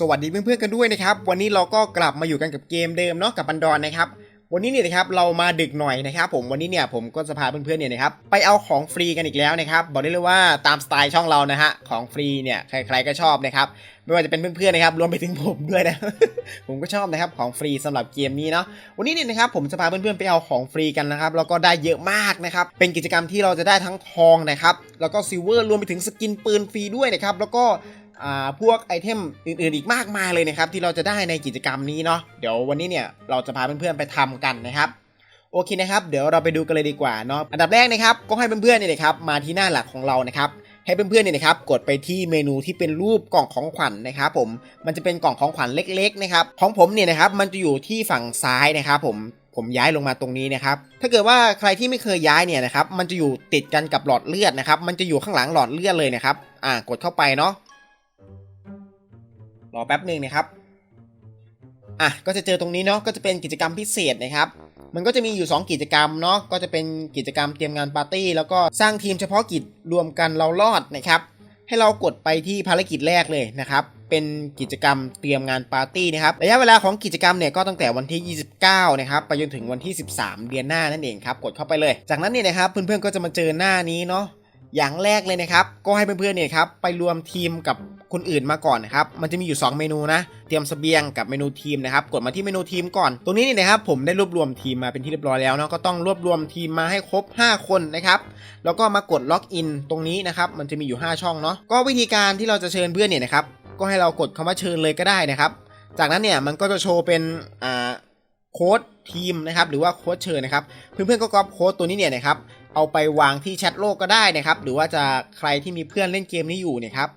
สวัสดีเพื่อนๆกันด้วยนะครับ วันนี้เราก็กลับมาอยู่กันกับเกมเดิมเนาะกับบันดอนนะครับ วันนี้เนี่ยนะครับเรามาดึกหน่อยนะครับ ผมวันนี้เนี่ยผมก็จะพาเพื่อนๆเนี่ยนะครับไปเอาของฟรีกันอีกแล้วนะครับ บอกได้เลยว่าตามสไตล์ช่องเรานะฮะของฟรีเนี่ยใครๆก็ชอบนะครับไม่ว่าจะเป็นเพื่อนๆนะครับรวมไปถึงผมด้วยนะ ผมก็ชอบนะครับของฟรีสำหรับเกมนี้เนาะวันนี้เนี่ยนะครับผมจะพาเพื่อนๆไปเอาของฟรีกันนะครับแล้วก็ได้เยอะมากนะครับเป็นกิจกรรมที่เราจะได้ทั้งทองนะครับแล้วก็ซิลเวอร์รวมไปถึงสกินปืนฟรีด้วยนะครับแล้วก็ พวกไอเทมอื่นๆอีกมากมายเลยนะครับที่เราจะได้ในกิจกรรมนี้เนาะเดี๋ยววันนี้เนี่ยเราจะพาเพื่อนๆไปทำกันนะครับโอเคนะครับเดี๋ยวเราไปดูกันเลยดีกว่าเนาะอันดับแรกนะครับก็ให้เพื่อนๆเนี่ยนะครับมาที่หน้าหลักของเรานะครับให้เพื่อนๆเนี่ยนะครับกดไปที่เมนูที่เป็นรูปกล่องของขวัญนะครับผมมันจะเป็นกล่องของขวัญเล็กๆนะครับของผมเนี่ยนะครับมันจะอยู่ที่ฝั่งซ้ายนะครับผมผมย้ายลงมาตรงนี้นะครับถ้าเกิดว่าใครที่ไม่เคยย้ายเนี่ยนะครับมันจะอยู่ติดกันกับหลอดเลือดนะครับมันจะอยู่ข้างหลังหลอดเลือดเลยนะครับอ่ากดเข้าไปเนาะ รอแป๊บหนึ่งนะครับอะก็จะเจอตรงนี้เนาะก็จะเป็นกิจกรรมพิเศษนะครับมันก็จะมีอยู่ 2 กิจกรรมเนาะก็จะเป็นกิจกรรมเตรียมงานปาร์ตี้ แล้วก็สร้างทีมเฉพาะกิจรวมกันเรารอดนะครับ ให้เรากดไปที่ภารกิจแรกเลยนะครับ เป็นกิจกรรมเตรียมงานปาร์ตี้นะครับระยะเวลาของกิจกรรมเนี่ยก็ตั้งแต่วันที่ 29 นะครับไปจนถึงวันที่ 13 เดือนหน้านั่นเองครับกดเข้าไปเลย จากนั้นเนี่ยนะครับเพื่อนๆก็จะมาเจอหน้านี้เนาะ อย่างแรกเลยนะครับ ก็ให้เพื่อนๆเนี่ยครับไปรวมทีมกับคนอื่นมาก่อนนะครับ มันจะมีอยู่ 2 เมนูนะ เตรียมเสบียงกับเมนูทีมนะครับ กดมาที่เมนูทีมก่อน ตรงนี้เนี่ยนะครับผมได้รวบรวมทีมมาเป็นที่เรียบร้อยแล้วเนาะ ก็ต้องรวบรวมทีมมาให้ครบ 5 คนนะครับ แล้วก็มากดล็อกอินตรงนี้นะครับ มันจะมีอยู่ 5 ช่องเนาะ ก็วิธีการที่เราจะเชิญเพื่อนเนี่ยนะครับ ก็ให้เรากดคำว่าเชิญเลยก็ได้นะครับ จากนั้นเนี่ยมันก็จะโชว์เป็นอ่าโค้ดทีมนะครับ หรือว่าโค้ดเชิญนะครับ เพื่อนๆก็ก๊อปโค้ดตัวนี้เนี่ยนะครับ เอาไปวางที่แชทโลกก็ได้นะครับ หรือว่าจะใครที่มีเพื่อนเล่นเกมนี้อยู่เนี่ยครับ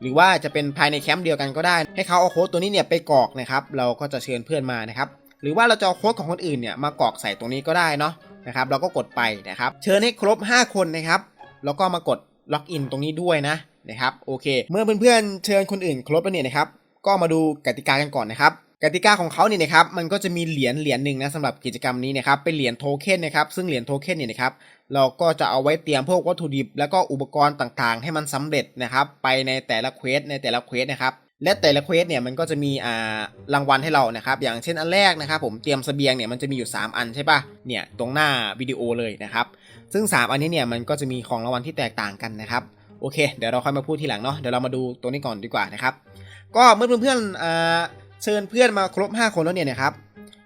หรือว่าจะเป็นภายในแคมป์เดียวกันก็ได้ ให้เขาเอาโค้ดตัวนี้เนี่ยไปกรอกนะครับ เราก็จะเชิญเพื่อนมานะครับ หรือว่าเราจะเอาโค้ดของคนอื่นเนี่ยมากรอกใส่ตรงนี้ก็ได้เนาะนะครับ เราก็กดไปนะครับ เชิญให้ครบ 5 คนนะครับ แล้วก็มากดล็อกอินตรงนี้ด้วยนะนะครับ โอเค เมื่อเพื่อนๆเชิญคนอื่นครบแล้วเนี่ยนะครับ ก็มาดูกติกากันก่อนนะครับ กติกาของเขาเนี่ยนะครับมันก็จะมีเหรียญเหรียญหนึ่งนะสำหรับกิจกรรมนี้นะครับเป็นเหรียญโทเค็นนะครับซึ่งเหรียญโทเค็นเนี่ยนะครับเราก็จะเอาไว้เตรียมพวกวัตถุดิบ แล้วก็อุปกรณ์ต่างๆ ให้มันสำเร็จนะครับไปในแต่ละเควสในแต่ละเควสนะครับและแต่ละเควสเนี่ยมันก็จะมีอ่ารางวัลให้เรานะครับอย่างเช่นอันแรกนะครับผมเตรียมเสบียงเนี่ยมันจะมีอยู่ 3 อันใช่ปะเนี่ยตรงหน้าวิดีโอเลยนะครับซึ่ง 3 อันนี้เนี่ยมันก็จะมีของรางวัลที่แตกต่างกันนะครับโอเค เดี๋ยวเราค่อยมาพูดทีหลังเนาะเดี๋ยวเรามาดูตัวนี้ก่อนดีกว่านะครับก็เมื่อเพื่อนๆอ่า เชิญเพื่อนมาครบ 5 คนแล้วเนี่ยนะครับ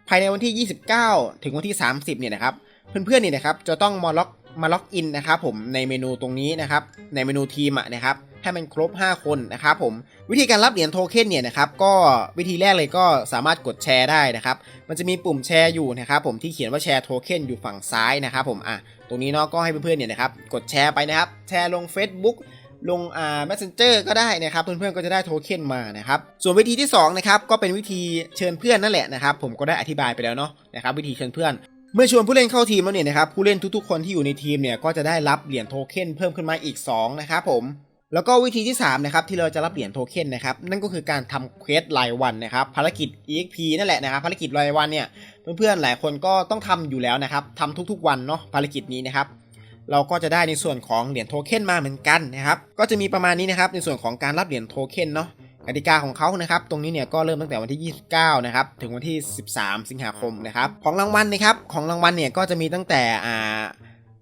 ภายในวันที่ 29 ถึงวันที่ 30 เนี่ยนะครับเพื่อนๆเนี่ยนะครับจะต้องมาล็อกมาล็อกอินนะครับผมในเมนูตรงนี้นะครับในเมนูทีมอะนะครับให้มันครบ 5 คนนะครับผมวิธีการรับเหรียญโทเค็นเนี่ยนะครับก็วิธีแรกเลยก็สามารถกดแชร์ได้นะครับ มันจะมีปุ่มแชร์อยู่นะครับผมที่เขียนว่าแชร์โทเค็นอยู่ฝั่งซ้ายนะครับผมอะตรงนี้เนาะก็ให้เพื่อนๆเนี่ยนะครับกดแชร์ไปนะครับ แชร์ลง Facebook ลงอ่า messenger ก็ได้นะครับ เพื่อนๆก็จะได้โทเค็นมานะครับ ส่วนวิธีที่2นะครับก็เป็นวิธีเชิญเพื่อนนั่นแหละนะครับ ผมก็ได้อธิบายไปแล้วเนาะนะครับ วิธีเชิญเพื่อนเมื่อชวนผู้เล่นเข้าทีมแล้วเนี่ยนะครับผู้เล่นทุกๆ คนที่อยู่ในทีมเนี่ยก็จะได้รับเหรียญโทเค็นเพิ่มขึ้นมาอีก2นะครับผมแล้วก็วิธีที่3นะครับที่เราจะรับเหรียญโทเค็นนะครับนั่นก็คือการทำเควสรายวันนะครับภารกิจ EXP นั่นแหละนะครับภารกิจรายวันเนี่ยเพื่อนๆหลายคนก็ต้องทำอยู่แล้วนะครับทำทุกๆ วันเนาะภารกิจนี้นะครับ เราก็จะได้ในส่วนของเหรียญโทเค็นมาเหมือนกันนะครับ ก็จะมีประมาณนี้นะครับในส่วนของการรับเหรียญโทเค็นเนาะกติกาของเขานะครับ ตรงนี้เนี่ยก็เริ่มตั้งแต่วันที่ 29 นะครับ ถึงวันที่ 13 สิงหาคมนะครับ ของรางวัลนะครับ ของรางวัลเนี่ยก็จะมีตั้งแต่อ่า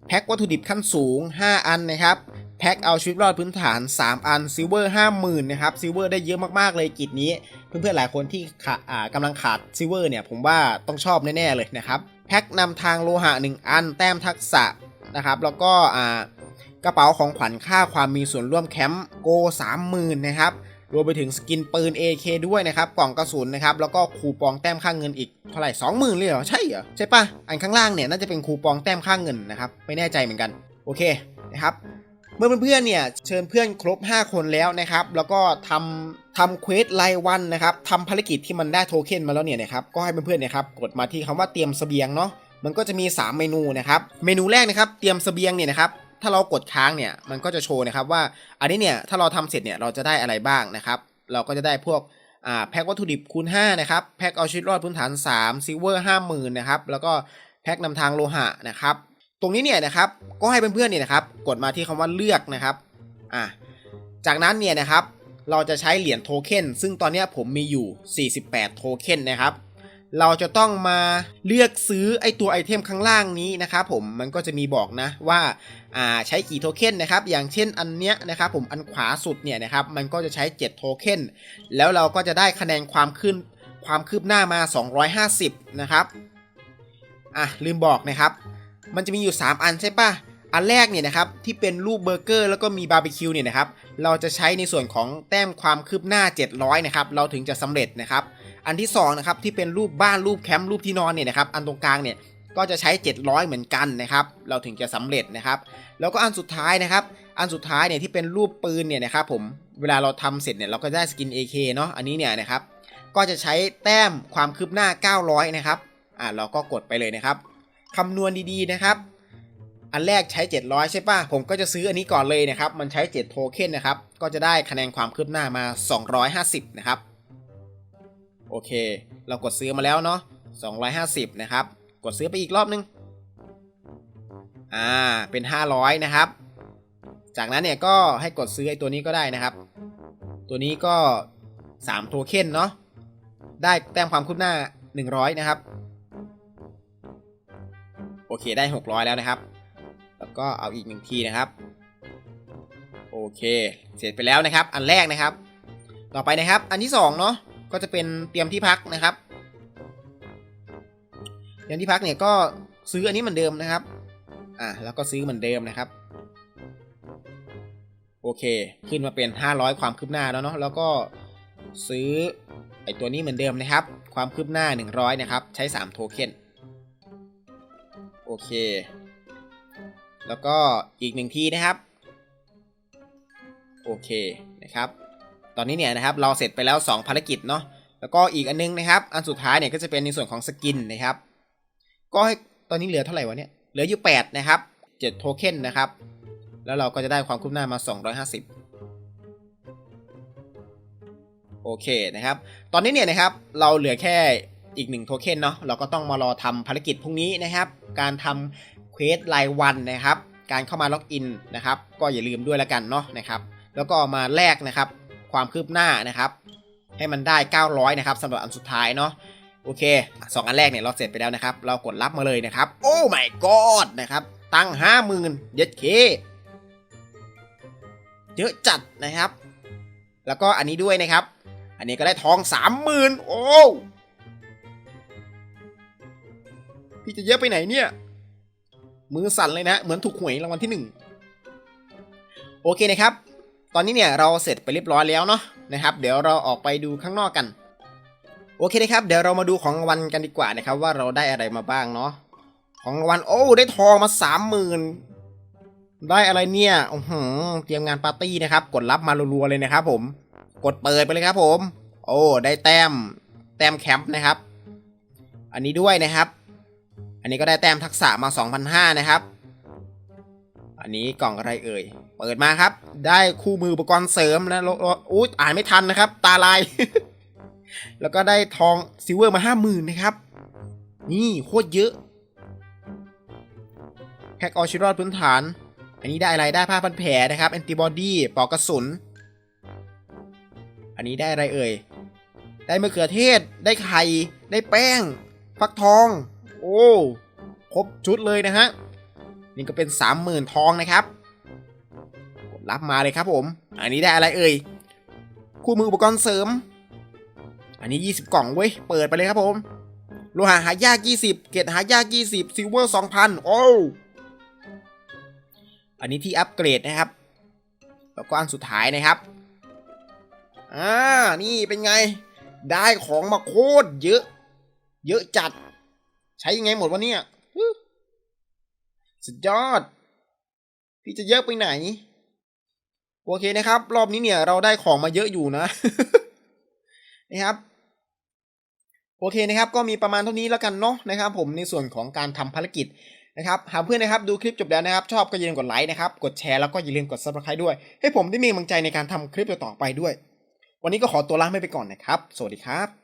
แพ็ควัตถุดิบขั้นสูง 5 อันนะครับ แพ็คเอาชีวิตรอดพื้นฐาน 3 อันซิลเวอร์50,000นะครับซิลเวอร์ได้เยอะมากๆเลยกิจนี้ เพื่อนๆหลายคนที่ขาอ่ากำลังขาดซิลเวอร์เนี่ยผมว่าต้องชอบแน่ๆเลยนะครับ แพ็คนำทางโลหะ 1 อัน แต้มทักษะ นะครับ แล้วก็กระเป๋าของขวัญค่าความมีส่วนร่วมแคมป์โก30,000นะครับรวมไปถึงสกินปืน AK ด้วยนะครับ กล่องกระสุนนะครับ แล้วก็คูปองแต้มค่าเงินอีกเท่าไหร่สองหมื่นเลยเหรอ ใช่เหรอ ใช่ปะอันข้างล่างเนี่ยน่าจะเป็นคูปองแต้มค่าเงินนะครับ ไม่แน่ใจเหมือนกัน โอเคนะครับ เมื่อเพื่อนๆเนี่ยเชิญเพื่อนครบ 5 คนแล้วนะครับ แล้วก็ทำทำเควสรายวันนะครับทำภารกิจที่มันได้โทเค็นมาแล้วเนี่ยนะครับ ก็ให้เพื่อนๆเนี่ยครับกดมาที่คำว่าเตรียมเสบียงเนาะ มันก็จะมี 3 เมนูนะครับ เมนูแรกนะครับ เตรียมเสบียงเนี่ยนะครับ ถ้าเรากดค้างเนี่ย มันก็จะโชว์นะครับว่า อันนี้เนี่ย ถ้าเราทำเสร็จเนี่ย เราจะได้อะไรบ้างนะครับ เราก็จะได้พวกอ่าแพ็ควัตถุดิบคูณ 5 นะครับ แพ็คเอาชีวิตรอดพื้นฐาน3ซิลเวอร์50,000นะครับ แล้วก็แพ็คนำทางโลหะนะครับ ตรงนี้เนี่ยนะครับ ก็ให้เพื่อนๆเนี่ยนะครับ กดมาที่คำว่าเลือกนะครับ อ่าจากนั้นเนี่ยนะครับ เราจะใช้เหรียญโทเค็น ซึ่งตอนนี้ผมมีอยู่ 48 โทเค็นนะครับ เราจะต้องมาเลือกซื้อไอตัวไอเทมข้างล่างนี้นะครับผมมันก็จะมีบอกนะว่าอ่าใช้กี่โทเค็นนะครับอย่างเช่นอันเนี้ยนะครับผมอันขวาสุดเนี่ยนะครับมันก็จะใช้ 7 โทเค็นแล้วเราก็จะได้คะแนนความขึ้นความคืบหน้ามา 250 นะครับอะลืมบอกนะครับ มันจะมีอยู่ 3 อันใช่ปะ อันแรกเนี่ยนะครับที่เป็นรูปเบอร์เกอร์แล้วก็มีบาร์บีคิวเนี่ยนะครับเราจะใช้ในส่วนของแต้มความคืบหน้า 700นะครับเราถึงจะสำเร็จนะครับอันที่2นะครับที่เป็นรูปบ้านรูปแคมป์รูปที่นอนเนี่ยนะครับอันตรงกลางเนี่ยก็จะใช้ 700 เหมือนกันนะครับเราถึงจะสำเร็จนะครับแล้วก็อันสุดท้ายนะครับอันสุดท้ายเนี่ยที่เป็นรูปปืนเนี่ยนะครับผมเวลาเราทำเสร็จเนี่ยเราก็ได้สกิน AK เนาะอันนี้เนี่ยนะครับก็จะใช้แต้มความคืบหน้า 900 นะครับอ่าเราก็กดไปเลยนะครับคำนวณดีๆนะครับ อันแรกใช้ 700 ใช่ป่ะ ผมก็จะซื้ออันนี้ก่อนเลยนะครับ มันใช้ 7 โทเค็นนะครับ ก็จะได้คะแนนความคืบหน้ามา 250 นะครับ โอเค เรากดซื้อมาแล้วเนาะ 250 นะครับ กดซื้อไปอีกรอบนึง อ่า เป็น 500 นะครับ จากนั้นเนี่ยก็ให้กดซื้อไอ้ตัวนี้ก็ได้นะครับ ตัวนี้ก็ 3 โทเค็นเนาะ ได้แต้มความคืบหน้า 100 นะครับ โอเค ได้ 600 แล้วนะครับ แล้วก็เอาอีกหนึ่งทีนะครับ โอเค เสร็จไปแล้วนะครับ อันแรกนะครับ ต่อไปนะครับ อันที่สองเนาะก็จะเป็นเตรียมที่พักนะครับเตรียมที่พักเนี่ยก็ซื้ออันนี้เหมือนเดิมนะครับ อะแล้วก็ซื้อเหมือนเดิมนะครับ โอเค ขึ้นมาเป็น 500 ความคืบหน้าแล้วเนาะแล้วก็ซื้อไอตัวนี้เหมือนเดิมนะครับ ความคืบหน้า 100 นะครับ ใช้ 3 โทเค็นโอเค แล้วก็อีกหนึ่งที่นะครับ โอเคนะครับ ตอนนี้เนี่ยนะครับเราเสร็จไปแล้ว 2 ภารกิจเนาะแล้วก็อีกอันนึงนะครับ อันสุดท้ายเนี่ยก็จะเป็นในส่วนของสกินนะครับ ก็ให้ตอนนี้เหลือเท่าไหร่วะเนี่ยเหลืออยู่8นะครับ7โทเค็นนะครับ แล้วเราก็จะได้ความคืบหน้ามา 250โอเคนะครับ ตอนนี้เนี่ยนะครับเราเหลือแค่อีกหนึ่งโทเค็นเนาะ เราก็ต้องมารอทำภารกิจพรุ่งนี้นะครับ การทำ ควสรายวันนะครับ การเข้ามาล็อกอินนะครับ ก็อย่าลืมด้วยแล้วกันเนาะนะครับ แล้วก็มาแลกนะครับ ความคืบหน้านะครับ ให้มันได้ 900 นะครับสำหรับอันสุดท้ายเนาะโอเคสองอันแรกเนี่ยเราเสร็จไปแล้วนะครับ เรากดรับมาเลยนะครับ โอ้ my god นะครับ ตั้ง50,000เย็ดเคเยอะจัดนะครับ แล้วก็อันนี้ด้วยนะครับ อันนี้ก็ได้ทอง30,000โอ้พี่จะเยอะไปไหนเนี่ย มือสั่นเลยนะเหมือนถูกหวยรางวัลที่หนึ่งโอเคนะครับ ตอนนี้เนี่ยเราเสร็จไปเรียบร้อยแล้วเนาะนะครับ เดี๋ยวเราออกไปดูข้างนอกกัน โอเคนะครับ เดี๋ยวเรามาดูของรางวัลกันดีกว่านะครับ ว่าเราได้อะไรมาบ้างเนาะของรางวัลโอ้ได้ทองมาสามหมื่นได้อะไรเนี่ยโอ้โหเตรียมงานปาร์ตี้นะครับ กดรับมารัวๆเลยนะครับ ผม กดเปิดไปเลยครับ ผม โอ้ได้แต้มแต้มแคมป์นะครับ อันนี้ด้วยนะครับ อันนี้ก็ได้แต้มทักษะมา2,500นะครับ อันนี้กล่องอะไรเอ่ย เปิดมาครับ ได้คู่มืออุปกรณ์เสริมนะอู้อ่านไม่ทันนะครับ ตาลาย แล้วก็ได้ทองซิลเวอร์มาห้าหมื่นนะครับ นี่โคตรเยอะแพ็กออชิรอดพื้นฐาน อันนี้ได้อะไรได้ผ้าพันแผลนะครับแอนติบอดีปลอกกระสุน อันนี้ได้อะไรเอ่ย ได้มะเขือเทศ ได้ไข่ ได้แป้ง ฟักทอง โอ้ครบชุดเลยนะฮะนี่ก็เป็นสามหมื่นทองนะครับกดรับมาเลยครับผม อันนี้ได้อะไรเอ่ยคู่มืออุปกรณ์เสริม อันนี้ 20 กล่องเว้ยเปิดไปเลยครับผมโลหะหายาก 20 เกรดหายาก 20ซิลเวอร์2,000 โอ้อันนี้ที่อัปเกรดนะครับ แล้วก็อันสุดท้ายนะครับ อ่า นี่เป็นไง ได้ของมาโคตรเยอะ เยอะจัด ใช้ยังไงหมดวะเนี่ยสุดยอด พี่จะเยอะไปไหน โอเคนะครับ รอบนี้เนี่ยเราได้ของมาเยอะอยู่นะ นะครับ โอเคนะครับ ก็มีประมาณเท่านี้แล้วกันเนาะนะครับ ผมในส่วนของการทำภารกิจนะครับหากเพื่อนนะครับดูคลิปจบแล้วนะครับ ชอบก็อย่าลืมกดไลค์นะครับ กดแชร์แล้วก็อย่าลืมกด subscribe ด้วย ให้ผมได้มีกำลังใจในการทำคลิปต่อไปด้วย วันนี้ก็ขอตัวลาไปก่อนนะครับ สวัสดีครับ